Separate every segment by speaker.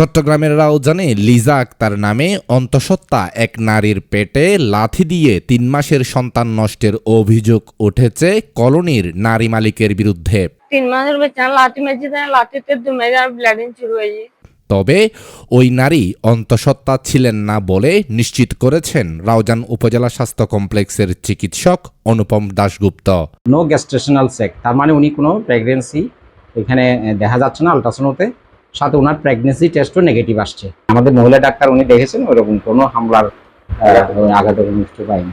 Speaker 1: চট্টগ্রামের রাউজানে লিজা আক্তার নামে অন্তঃসত্ত্বা এক নারীর পেটে লাথি দিয়ে তিন মাসের সন্তান নষ্টের অভিযোগ উঠেছে কলোনির নারী মালিকের বিরুদ্ধে।
Speaker 2: তিন মাসের বাচ্চা লাঠি মেরেছি লাঠিতে দু ব্লিডিং শুরু হয়েছে।
Speaker 1: তবে ওই নারী অন্তঃসত্ত্বা ছিলেন না বলে নিশ্চিত করেছেন রাউজান উপজেলা স্বাস্থ্য কমপ্লেক্সের চিকিৎসক অনুপম দাশগুপ্ত।
Speaker 3: নো গ্যাস্ট্রেশনাল সেক তার মানে উনি কোনো প্রেগনেন্সি এখানে দেখা যাচ্ছে না আলট্রাসাউন্ডতে সাথে ওনার প্রেগনেন্সি টেস্টও নেগেটিভ আসছে। আমাদের মহিলা ডাক্তার উনি দেখেছেন ওরকম কোনো হামলার আঘাত পাইনি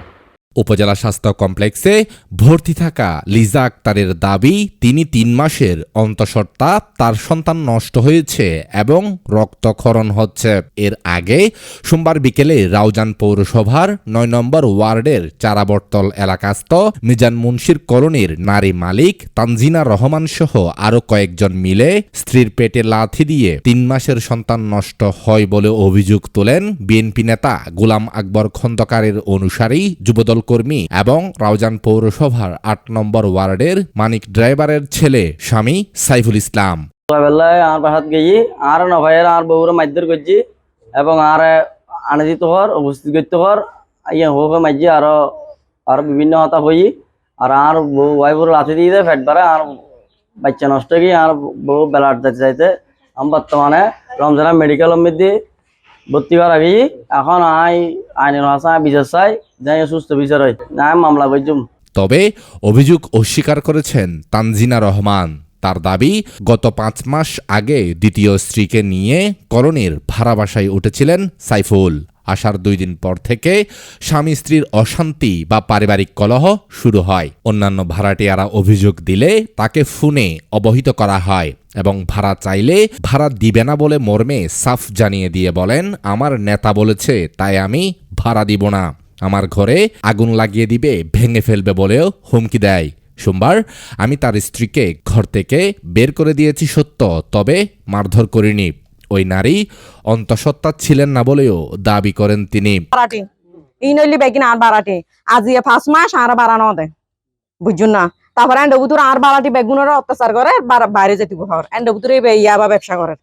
Speaker 1: উপজেলা স্বাস্থ্য কমপ্লেক্সে ভর্তি থাকা লিজা আক্তারের দাবি, তিনি তিন মাসের অন্তঃসত্ত্বা তার সন্তান নষ্ট হয়েছে এবং রক্তক্ষরণ হচ্ছে। এর আগে সোমবার বিকেলে রাউজান পৌরসভার নয় নম্বর ওয়ার্ডের চারাবর্তল এলাকাস্থ মিজান মুন্সির কলোনির নারী মালিক তানজিনা রহমান সহ আরও কয়েকজন মিলে স্ত্রীর পেটে লাথি দিয়ে তিন মাসের সন্তান নষ্ট হয় বলে অভিযোগ তোলেন বিএনপি নেতা গোলাম আকবর খন্দকারের অনুসারী যুবদল কর্মী এবং রাউজান পৌরসভার আট নম্বর ওয়ার্ডের মানিক ড্রাইভারের ছেলে, স্বামী সাইফুল ইসলাম।
Speaker 4: বেলায় আর আর নভাইয়ের আর বউরে মাইদর করছি এবং আর আনে দিতে হর উপস্থিত করতে হর ইয়ে হোক মাইজি, আরও আরও বিভিন্ন হতা হই, আর আর বউ ওয়াইফুর লাথি দিয়ে দেয় ফেট বারে আর বাচ্চা নষ্ট গিয়ে আর বউ বেলা যেতে চাইতে আমি বর্তমানে রমজানা মেডিকেল মধ্যে ভর্তি করা গেছি। এখন আই আইনের ভাষা, বিচার চাই, যাই সুস্থ বিচার হয়। না মামলা বৈজুম।
Speaker 1: তবে অভিযোগ অস্বীকার করেছেন তানজিনা রহমান। তার দাবি, গত পাঁচ মাস আগে দ্বিতীয় স্ত্রীকে নিয়ে করণের ভাড়া বাসায় উঠেছিলেন সাইফুল। আসার দুই দিন পর থেকে স্বামী স্ত্রীর অশান্তি বা পারিবারিক কলহ শুরু হয়। অন্যান্য ভাড়াটিয়ারা অভিযোগ দিলে তাকে ফোনে অবহিত করা হয় এবং ভাড়া চাইলে ভাড়া দিবে না বলে মর্মে সাফ জানিয়ে দিয়ে বলেন, আমার নেতা বলেছে, তাই আমি ভাড়া দিব না। আমার ঘরে আগুন লাগিয়ে দিবে, ভেঙে ফেলবে বলেও হুমকি দেয়। সোমবার আমি তার স্ত্রীকে ঘর থেকে বের করে দিয়েছি সত্য, তবে মারধর করিনি। ওই নারী অন্তঃসত্ত্বা ছিলেন না বলেও দাবি করেন তিনি।
Speaker 5: বারাটি। ই নইলি বেগিন আর বারাটি। আজি পাঁচ মাস আর বাড়ানো দে। বুঝুন না? তারপরে এন্ড বুতুর আর বারাটি বেগুনের অত্যাচার করে বাইরে যেতে বুতুর ইয়া বা ব্যবসা করে।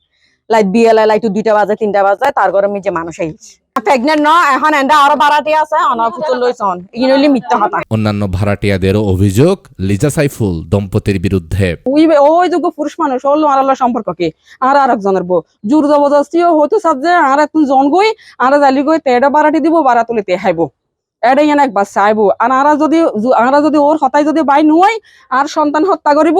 Speaker 5: লাইট বিয়ে লাইট দুইটা বাজে, তিনটা বাজে, তার ঘরে মিজে মানুষ আইছে। এখন
Speaker 1: অন্যান্য ভাড়াটিয়াদেরও অভিযোগ লিজা সাইফুল দম্পতির বিরুদ্ধে।
Speaker 6: ওই ওই যোগ্য পুরুষ মানুষ হল আর আল্লাহ সম্পর্ক কি? আর আর একজনের বউ। জোর জবরদস্তিও সব যে আর একজন জন গই আর জালি গই তেটা বারাটি দিব বারা তুলে তে হাইব। ইয়ান একবার চাইব আর আরা যদি আরা যদি ওর হতাই যদি বাই নুয়াই আর সন্তান হত্যা করিব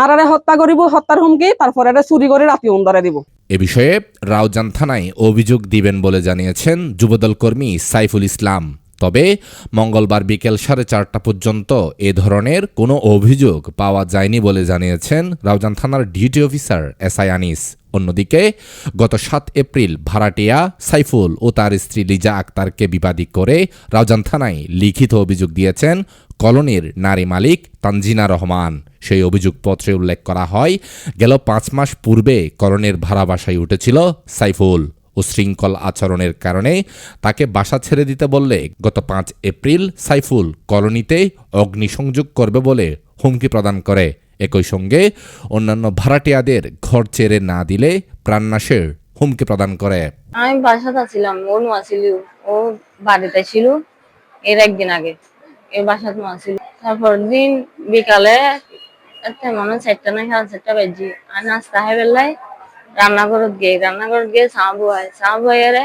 Speaker 6: আর আরে হত্যা করিব, হত্যার হুমকি, তারপরে এটা চুরি করে রাতি অন্দরে দিব।
Speaker 1: এ বিষয়ে রাউজান থানায় অভিযোগ দিবেন বলে জানিয়েছেন যুবদল কর্মী সাইফুল ইসলাম। তবে মঙ্গলবার বিকেল সাড়ে চারটা পর্যন্ত এ ধরনের কোনো অভিযোগ পাওয়া যায়নি বলে জানিয়েছেন রাউজান থানার duty officer S I Anis. অন্যদিকে, গত সাত এপ্রিল ভাড়াটিয়া সাইফুল ও তার স্ত্রী লিজা আক্তারকে বিবাদী করে রাউজান থানায় লিখিত অভিযোগ দিয়েছেন, কলোনির নারী মালিক তানজিনা রহমান। সেই অভিযোগপত্রে উল্লেখ করা হয়, গেল পাঁচ মাস পূর্বে করণের ভাড়া বাসায় উঠেছিল সাইফুল উশৃঙ্খল আচরণের কারণে তাকে বাসা ছেড়ে দিতে বললে গত পাঁচ এপ্রিল সাইফুল কলোনিতে অগ্নিসংযোগ করবে বলে হুমকি প্রদান করে। একই সঙ্গে অন্যান্য ভাড়াটিয়াদের ঘর ছেড়ে না দিলে প্রাণনাশের হুমকি প্রদান করে।
Speaker 2: আমি বাসাতে ছিলাম ও নোয়া ছিল ও বাড়িতে ছিল, এর একদিন আগে, এর বাসাত নোয়া ছিল তারপর দিন বিকালে মনে হয় চারটা না সাড়ে চারটা বাজি। আর নাস্তা হয়ে বেলায় রান্নাঘরত গিয়ে রান্নাঘরত গিয়ে চা বয় চা বয়ারে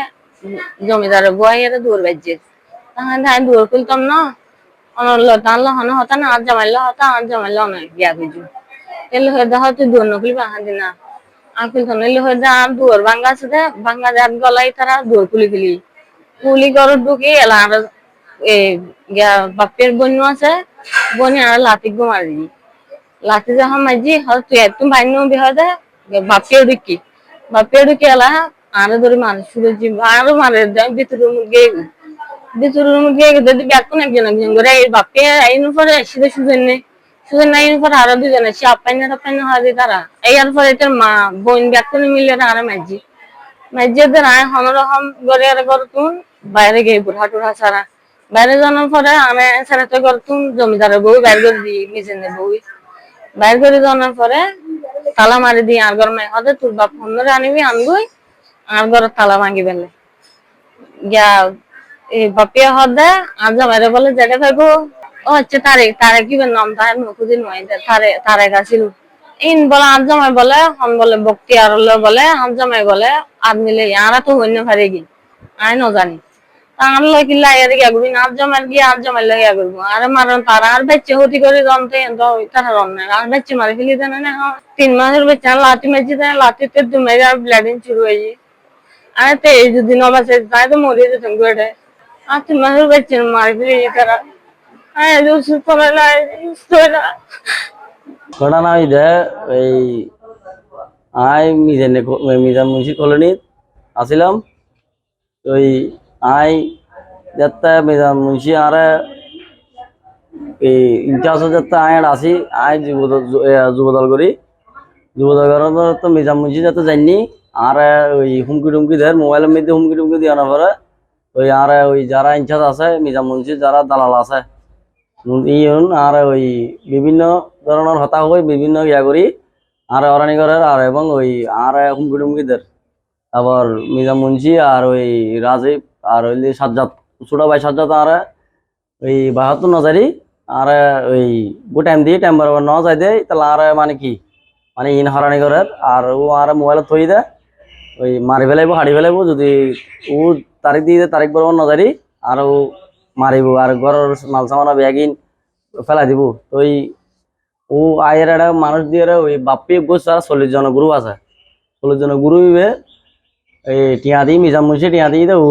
Speaker 2: জমিদারে বয়ারে দূর বাজছে তাহলে আমি দূর খুলতাম না? অনল টানলো হন হতা না আর জামাইলো হতা আর জামাইলো না গিয়া বুঝু এলে হয়ে দেখা তুই দূর নকলি বাহা দিনা আর খুলতাম এলে হয়ে যা আর দূর ভাঙ্গা আছে দে ভাঙ্গা যার গলাই তারা দূর খুলি খুলি খুলি ঘর ঢুকি এলা আর বাপের বন্য আছে বনি আর গো মারি লাতি যখন মাঝি হয় তুই একটু বাইন বিহা দে বাপের ঢুকি। ঢুকি এলা আর ধরে মারে শুরু আরও মারে ভিতরে গিয়ে ভিতরে গিয়ে যদি ব্যাকুন একজন একজন করে, এই বাপে পরে সিধে সুজন নেই সুজন আইন পরে আরও দুজনে তারা। এই আর পরে মা, বোন ব্যাকুন মিলে আর মাঝি মাঝিদের আয় হনরকম গড়ে আর করতুন বাইরে বুড়া টুড়া ছাড়া। বাইরে জানার পরে আমি ছাড়াতে করতুন জমিদারের বউ বাইর করে দিই মিজেনের বউ বাইর করে জানার পরে তালা মারি দিই আর গরমে হতে তোর বাপ ফোন ধরে আনিবি, আনবই, আর ঘরের তালা ভাঙি ফেলে। গিয়া এই বাপিয়া হদে আর জামাইরে বলে জায়গা থাকব। ও হচ্ছে তারে তারে কি নাম তার মুখুদি নয় তারে তারে গাছিল ইন বলে আর জামাই বলে হন বলে বক্তি আর বলে আর জামাই বলে, আর মিলে আরা তো হইনে পারে কি আই ন জানি। তার লয় কি লাইয়ার গিয়া করবি আর জামাই গিয়া আর জামাই লাগিয়া করব আর মারন তারা আর বাচ্চা হতি করে জমতে তারা রন না আর বাচ্চা মারি ফেলি দেন না তিন মাসের বাচ্চা লাঠি মেজি দেয় লাঠিতে দু মেরে আর ব্লাডিং শুরু হয়ে তো এই যদি নবাসে তাই তো মরে আর তিন মাসের বাচ্চা মারি ফেলি তারা। আর বেলা সুস্থ বেলা
Speaker 4: ঘটনা হইতে এই আই মিজান মিজান মুন্সি কলোনি আসিলাম। ওই আই মিজান মুন্সি আরে এই ইনচার্জ যাত্রা আয় আসি আয় যুবদল করি যুবদল তো মিজান মুন্সি যাতে জানি আর ওই হুমকি টুমকি দেয় মোবাইলের মধ্যে হুমকি টুমকি দিয়ে না পরে ওই আর ওই যারা ইনচার্জ আছে মিজান মুন্সি যারা দালাল আছে। ইয়ন আর ওই বিভিন্ন ধরনের হতা হই বিভিন্ন ইয়া করি আর অরানি আর এবং ওই আর হুমকি টুমকিদের তারপর মিজাম মুন্সি আর ওই রাজীব আর ওই সাজ্জাদ, ছোট ভাই সাজ্জাদ আর ওই বাহাত্তর নজারি, আর ওই গো টাইম দিয়ে টাইম বরাবর ন যাই দেয়, তাহলে আর মানে কি? মানে ইন হরানি করার আর ও আর মোবাইল থই দেয়। ওই মারি ফেলাইব হাড়ি ফেলাইব, যদি ও তারিখ দিয়ে দেয়, তারিখ বরাবর নজারি, আর ও মারিব। আর ঘরের মাল সামানা ব্যাগিন ফেলাই দিব। তো ওই ও আয়ের একটা মানুষ দিয়ে ওই বাপ্পি গোস আর চল্লিশ জন গুরু আছে। চল্লিশ জন গুরু ইবে এই টিয়া দি মিজাম মুন্সি টিয়া দি ও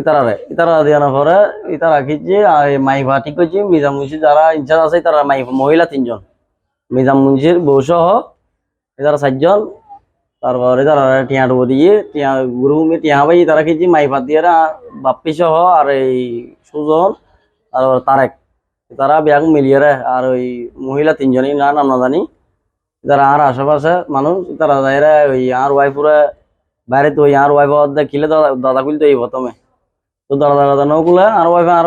Speaker 4: ইতারারে ইতারা দিয়ানোর পরে ইতারা খিচ্ছে আর মাইফা ঠিক করছি মিজাম মুন্সি যারা ইনচার্জ আছে তারা মাইফা মহিলা তিনজন। মিজাম মুন্সির বউ সহ এতারা চারজন, তারপরে তারা টিয়া ডুবো দিয়ে, টিয়া গুরু টিয়া ভাই তারা খিচ্ছি মাইফা দিয়ে বাপ্পি সহ, আর এই সুজন আর তারেক। তারা ব্যাগ মিলিয়ে আর ওই মহিলা তিনজনই না নাম না জানি। তারা আর আশেপাশে মানুষ তারা যাই ওই আর ওয়াইফুরে, বাইরে তো ওই আর ওয়াইফ দেখিলে দাদা দাদা খুলতে এই প্রথমে। তো দাদা দাদা ন খুলে আর ওয়াইফ আর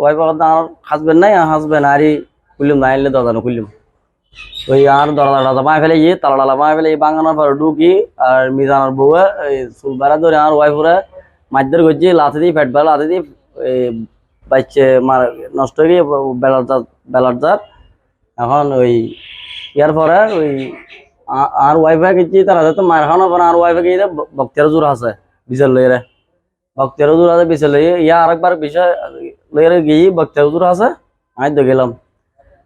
Speaker 4: ওয়াইফ আর হাসবেন নাই হাসবেন, আরই খুললাম না আইলে দাদা খুললাম ওই আর দরজা দাদা মায় ফেলে গিয়ে তালা ডালা মায় ফেলে বাঙানোর পর ঢুকি, আর মিজানোর বউয়ে এই চুল ধরে আর ওয়াইফুরে মাছদের করছি, লাথি দিয়ে, ফেট বেলা লাথি দিয়ে বাচ্চা মার নষ্ট হয়ে বেলার জাত বেলার জাত। এখন ওই ইয়ার পরে ওই আর ওয়াইফাই গেছি তারা তো মার আর ওয়াইফাই গিয়ে বক্তের জোর আছে বিচার লইরে বক্তের জোর আছে বিচার লই ইয়া আরেকবার বিষয় লইরে গিয়ে বক্তের জোর আছে। আমি তো গেলাম।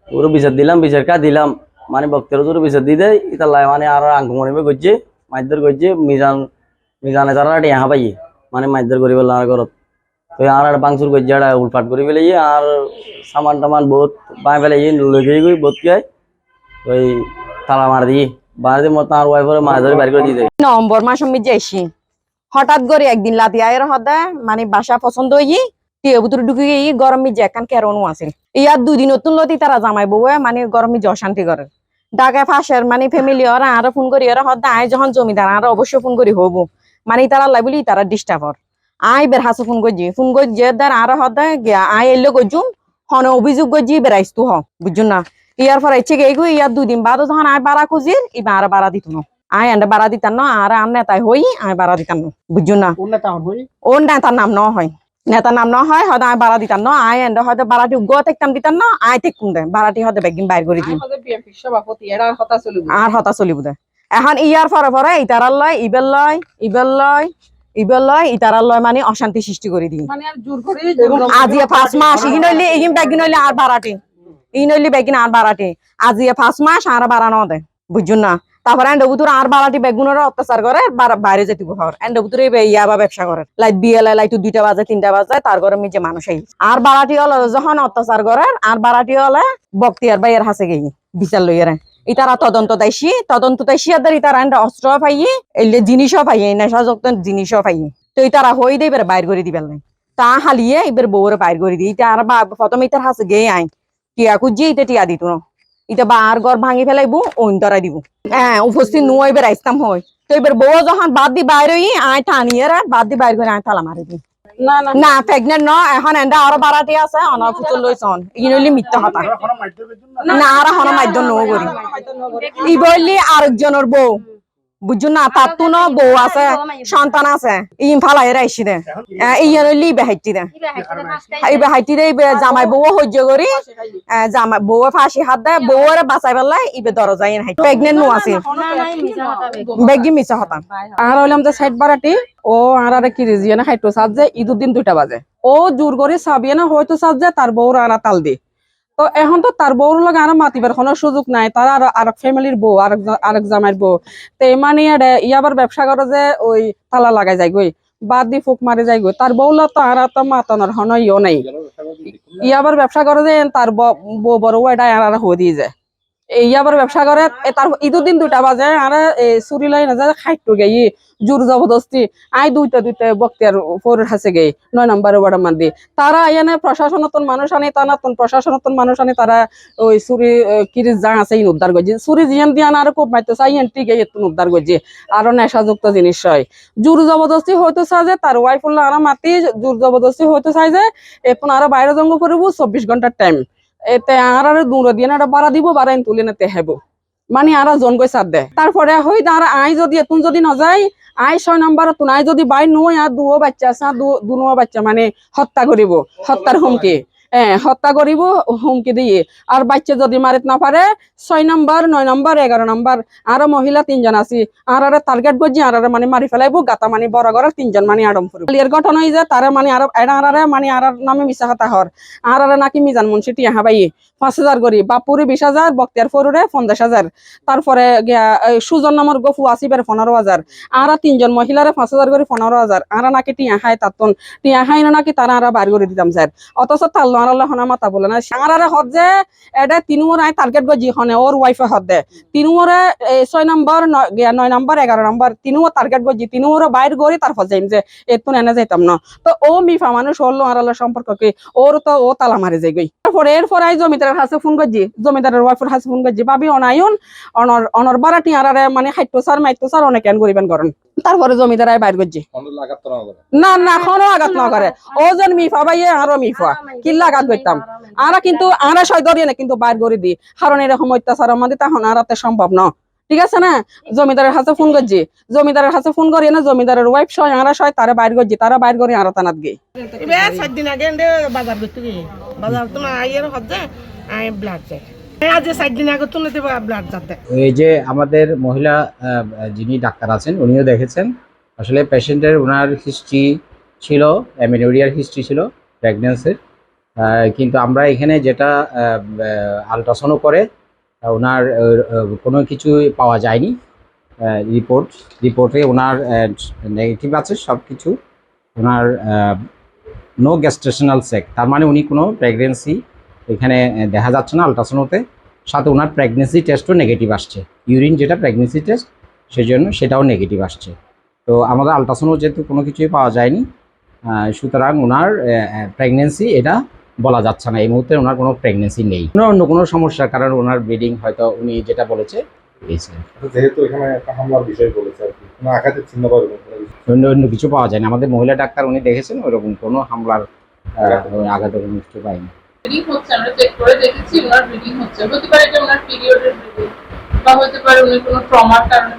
Speaker 4: ওর বিচার দিলাম বিচার কা দিলাম। মানে বক্তের জোর বিচার দি দেয়। ইতা লাই মানে আর আঙ্কুমণিবে করছে মাইদের করছে মিজান, মিজানে তারা টিয়া পাই মানে মাইদের করিব আর ঘরত। তো আর একটা বাংসুর করে যারা উলফাট করে ফেলে আর সামান টামান বহুত বাঁ ফেলে লেগে গই, বহুত কে। ওই তালা মার দিয়ে। মতো আর ওয়াইফরে মাছ ধরে বাড়ি করে দিয়ে দেয়।
Speaker 5: নভেম্বর মাস আমি যাইছি। হঠাৎ করে একদিন লাতি আয়ের হদা মানে বাসা পছন্দ হই টিয়ে ভিতরে ঢুকে গিয়ে গরম মিজে একখান কেরনও আছিল ইয়ার দুদিন নতুন লতি তারা জামাই বউয়ে মানে গরম মিজে অশান্তি করে। ঢাকায় ফাঁসের মানে ফ্যামিলি ওরা আরও ফোন করি, ওরা হদা আয় যখন জমিদার, আরও অবশ্যই ফোন করি হব। মানে তারা লাই বলি তারা ডিস্টার্ব হর। আই বের হাসে ফোন করছি ফোন করছি যে দার আরও হদা গিয়া আই এলো গজুম, হনে অভিযোগ করছি বেড়াইছ তু হ বুঝুন না? ইয়ার পরে ইচ্ছে গেই ইয়ার দুদিন বাদও যখন আয় বাড়া খুঁজির ইবা আর বাড়া দিত না। আয় আন্ডা বাড়া দিতাম না আর আম নেতাই হই আয় বাড়া দিতাম না বুঝুন না? ওর নেতার নাম ন হয়। নেতার নাম ন হয় হয়তো আয় বাড়া দিতাম না আয় এন্ড হয়তো বাড়াটি গো দেখতাম দিতাম না আয় দেখুন দে বাড়াটি হয়তো বেগিন বাইর করে
Speaker 6: চলিব
Speaker 5: আর হতা চলিব দে। এখন ইয়ার পরে পরে ইতারার লয় ইবেল লয় ইবেল লয় ইবেল লয় ইতারার লয় মানে অশান্তি সৃষ্টি করে দিই
Speaker 6: মানে আর
Speaker 5: আজি পাঁচ মাস ইগিন হইলে ইগিন বেগিন হইলে আর বাড়াটি। ইন হইলে বেগিন আর বাড়াটি। আজি পাঁচ মাস আর বাড়ানো দে বুঝুন না? তারপরে এন্ড বুতুর আর বাড়াটি বেগুনের অত্যাচার করে বাইরে যেতে ঘর এন্ড বুতুর ইয়া বা ব্যবসা করে। লাইট বিয়েলে লাইট দুইটা বাজে, তিনটা বাজে, তার ঘরে মিজে মানুষ আর বাড়াটি হলে যখন অত্যাচার করে, আর বাড়াটি হলে বক্তিয়ার বাইয়ের হাসে গেই, বিচার লইয়ারে ইতারা তদন্ত দাইছি তদন্ত দাইছি, আর ইতারা এন্ড অস্ত্র পাইয়ে এলে জিনিসও পাইয়ে নেশাযুক্ত জিনিসও পাইয়ে তো ইতারা হই এবার বাইর করে দিবেল নাই। তা হালিয়ে এবার বউরে বাইর করে দিই। ইটা আর প্রথমে ইতার হাসে গে আই। টিয়া খুঁজি ইটা টিয়া দিত না। ইটা বার ঘর ভাঙি ফেলাইব ওইন ধরাই দিব হ্যাঁ উপস্থিত নু এবার আইসতাম হয় তো এবার বউ যখন বাদ দি বাইর হই আয় টানিয়ে রা বাদ দি বাইর করে আয় তালা মারি দিই
Speaker 6: না না
Speaker 5: না প্রেগনেন্ট ন এখন এন্ডা আরও বারাটি আছে অনার ফুচল লইছন ইনলি মিথ্যা হতা না আর হন মাধ্যম নৌ করি ই বললি আরেকজনের বউ বুঝছ না? তার তো ন বউ আছে সন্তান আছে। ইম ফালাই রাইছি দে। ইয়ে হাইটি দে। ইবে হাইটি দে জামাই বউ সহ্য করি। জামাই বউ ফাঁসি হাত দেয় বউরে বাঁচাই পেলাই ইবে দরজাই হাই প্রেগনেন্ট নো আছে। বেগি। মিছা হতাম
Speaker 6: আর হইলাম যে সাইড বারাটি ও আর আরে কি রিজিয়ানে খাইতো সাজ যে ঈদুর দিন দুইটা বাজে। ও জোর করে সাবিয়ে না হয়তো সাজ যে তার বউর আনা তাল দি তো এখন তো তার বউর লগে আর মাতিবার কোনো সুযোগ নাই তার আর আরেক ফ্যামিলির বউ আরেক আরেক জামাইয়ের বউ। তো মানে ইয়াবার ব্যবসা করে যে ওই তালা লাগাই যায় গই বাদ দি ফুক মারে যাই গই তার বউলা তো আর তো মাতানোর হন ইও নাই। ইয়াবার ব্যবসা করে যে তার বউ বড় এটা আর হয়ে দিয়ে যায় এই আবার ব্যবসা করে তার ঈদের দিন দুইটা বাজে, আর চুরি লাই না যায় খাইটো গেই জোর জবরদস্তি। আই দুইটা দুইটা বক্তিয়ার ফোরের হাসে গেই নয় নম্বরে বড় মান্দি। তারা এনে প্রশাসনতন মানুষ আনি তারা নতুন প্রশাসনতন মানুষ আনি, তারা ওই চুরি কিরি যা আছে ইন উদ্ধার করছে। চুরি জিয়ান দিয়া আর খুব মাইতো চাই ইন টিকে এতুন উদ্ধার করছে। আরও নেশাযুক্ত জিনিস হয়। জোর জবরদস্তি হয়তো চাই যে, তার ওয়াইফ উল্লা আর মাতি, জোর জবরদস্তি হয়তো চাই যে এখন আরও বাইরে জঙ্গ করব চব্বিশ ঘণ্টার টাইম এতে আর দূর দিয়ে না বাড়া দিব বাড়াই তুলে না তেহাবো মানে আর জন গই সাথ দে। তারপরে হই আর আই যদি এতুন যদি নযায় আই ছয় নম্বর তুন আই যদি বাই নয় আর দুও বাচ্চা আছে দুনো বাচ্চা মানে হত্যা করিব হত্যার হুমকি। হত্যা করিব হুমকি দিয়ে। আর বাচ্চা যদি মারিত না পারে, ছয় নম্বর, নয় নম্বর, এগারো নম্বর, আর মহিলা তিনজন আছি। আর আর টার্গেট করছি আর আর মানে মারি ফেলাইবো, গাতা মানে বড় ঘরের তিনজন মানে আড়ম ফুরব এর ঘটনা হই যে, তারে মানে আর, এরা আর মানে আর নামে মিশা হতা হর। আর আর নাকি মিজান মুন্সি টিয়া হাবাই পাঁচ হাজার করি বাপুরে বিশ হাজার, বক্তিয়ার ফরুরে পঞ্চাশ হাজার। তারপরে সুজন নামর গফু আসিবের পনেরো হাজার। আর তিনজন মহিলারে পাঁচ হাজার করে পনেরো হাজার। আর নাকি টিয়া খাই তাতন। টিয়া খাই না নাকি তারা আর বার করে দিতাম স্যার। অথচ তার মাতা হদ যে এটা তিনুর আই টার্গেট গজি হনে ওর ওয়াইফে হদ দে। তিনুরে ছয় নম্বর, নয় নম্বর, এগারো নম্বর তিনুও টার্গেট গজি তিনুর বাইর করি তারপর যাইম যে, এতুন এনে যাইতাম না। তো ও মিফা মানুষ হলো আর সম্পর্ক কি? ওর তো ও তালা মারি যাই গই এরপর আই জমিদারের কাছে ফোন করছি জমিদারের ওয়াইফের কাছে ফোন করছি ভাবি অনায়ন, অনর অনর বারাটি আর মানে খাইতো স্যার মাইতো স্যার অনেক এন করিবেন করেন তারপরে জমিদার আই বাইর করছি। না না কোনো আঘাত না করে। ও যেন মিফা বাইয়ে আরও মিফা। কিল্লা আঘাত করতাম? আরা কিন্তু আরা সয় ধরিয়ে না কিন্তু বাইর করে দি। কারণ এরকম অত্যাচার আমাদের তখন আরাতে সম্ভব না। ঠিক আছে না? জমিদারের হাতে ফোন করছি। জমিদারের হাতে ফোন করি না জমিদারের ওয়াইফ সয় আরা সয় তারা বাইর করছি তারা বাইর করে আরা তানাত গিয়ে।
Speaker 7: এবার সাত দিন আগে বাজার করতে গিয়ে। বাজার তো না আইয়ের হচ্ছে আই ব্লাড চাই
Speaker 3: এই যে আমাদের মহিলা যিনি ডাক্তার আছেন, উনিও দেখেছেন। আসলে পেশেন্টের ওনার হিস্ট্রি ছিল অ্যামিনোরিয়ার হিস্ট্রি ছিল প্রেগনেন্সির কিন্তু আমরা এখানে যেটা আলট্রাসাউন্ড করে ওনার কোনো কিছুই পাওয়া যায়নি। রিপোর্ট রিপোর্টে ওনার নেগেটিভ আছে, সব কিছু। ওনার নো গ্যাস্ট্রেশনাল সেক তার মানে উনি কোনো প্রেগনেন্সি এখানে দেখা যাচ্ছে না আলট্রাসাউন্ডতে সাথে ওনার প্রেগনেন্সি টেস্টও নেগেটিভ আসছে। ইউরিন যেটা প্রেগনেন্সি টেস্ট সেই জন্য সেটাও নেগেটিভ আসছে। তো আমাদের আলট্রাসাউন্ড যেহেতু কোনো কিছুই পাওয়া যায়নি সুতরাং ওনার প্রেগনেন্সি এটা বলা যাচ্ছে না। এই মুহূর্তে ওনার কোনো প্রেগনেন্সি নেই। ওনার অন্য কোনো সমস্যার কারণ ওনার ব্লিডিং হয়তো উনি যেটা বলেছে
Speaker 8: আচ্ছা, যেহেতু এখানে হামলার বিষয় বলেছে আর কি কোনো আঘাতের চিহ্ন বা এরকম কোনো কিছু?
Speaker 3: অন্য অন্য কিছু পাওয়া যায় না আমাদের মহিলা ডাক্তার উনি দেখেছেন ওরকম কোনো হামলার কোনো কিছু পাইনি
Speaker 9: ব্লিডিং হচ্ছে আমরা চেক করে দেখেছি, ওনার ব্লিডিং হচ্ছে। হতে পারে এটা ওনার পিরিয়ডের ব্লিডিং বা হতে পারে উনি কোনো ট্রমার কারণে